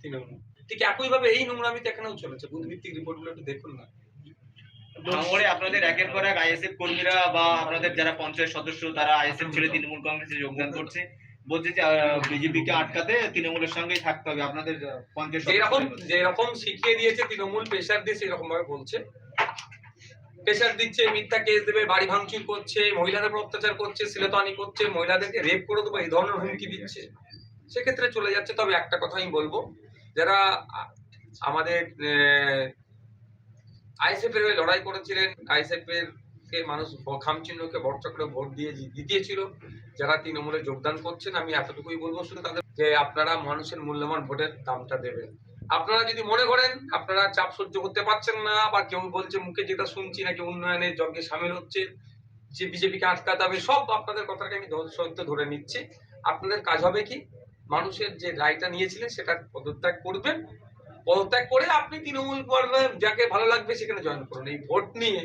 তৃণমূল ঠিক একইভাবে এই নোংরামিতে এখানেও চলেছে। বুধভিত্তিক রিপোর্টগুলো একটু দেখুন না। ভাঙড়ে আপনাদের একের পর এক আইএসএফ কর্মীরা বা আপনাদের যারা পঞ্চায়েত সদস্য তারা আইএসএফ ছেড়ে তৃণমূল কংগ্রেসে যোগদান করছে। বলছে যে বিজেপিকে আটকাতে তৃণমূলের সঙ্গেই থাকতে হবে। আপনাদের পঞ্চায়েত যেরকম যেরকম শিখিয়ে দিয়েছে তৃণমূল প্রেশার দিয়ে সেরকম ভাবে বলছে। প্রেশার দিচ্ছে মিথ্যা কেস দেবে বাড়ি ভাঙচুর করছে মহিলাদের উপর অত্যাচার করছে সিলেতানি করছে মহিলাদেরকে রেপ করে দেবো এই ধরনের হুমকি দিচ্ছে। সেক্ষেত্রে চলে যাচ্ছে। তবে একটা কথা আমি বলব, যারা আমাদের আইএসএফ এর লড়াই করেছিলেন, আইএসএফ এর কে মানুষ খামচিহ্নকে চক্রে ভোট দিয়ে জিতিয়েছিল, যারা তৃণমূলে যোগদান করছেন, আমি এতটুকুই বলব শুধু তাদের যে আপনারা মানুষের মূল্যবান ভোটের দামটা দেবেন। আপনারা যদি মনে করেন, আপনারা চাপ সহ্য করতে পারছেন না বা কেউ বলছে মুখে যেটা শুনছি নাকি উন্নয়নের যজ্ঞে সামিল হচ্ছে, যে বিজেপিকে আটকাতে হবে, সব আপনাদের কথাকে আমি সত্য ধরে নিচ্ছি। আপনাদের কাজ হবে কি? মানুষের যে রায়টা নিয়েছিলেন, সেটা পদত্যাগ করবেন। পদত্যাগ করে আপনি তৃণমূল যাকে ভালো লাগবে সেখানে জয়েন করুন। এই ভোট নিয়ে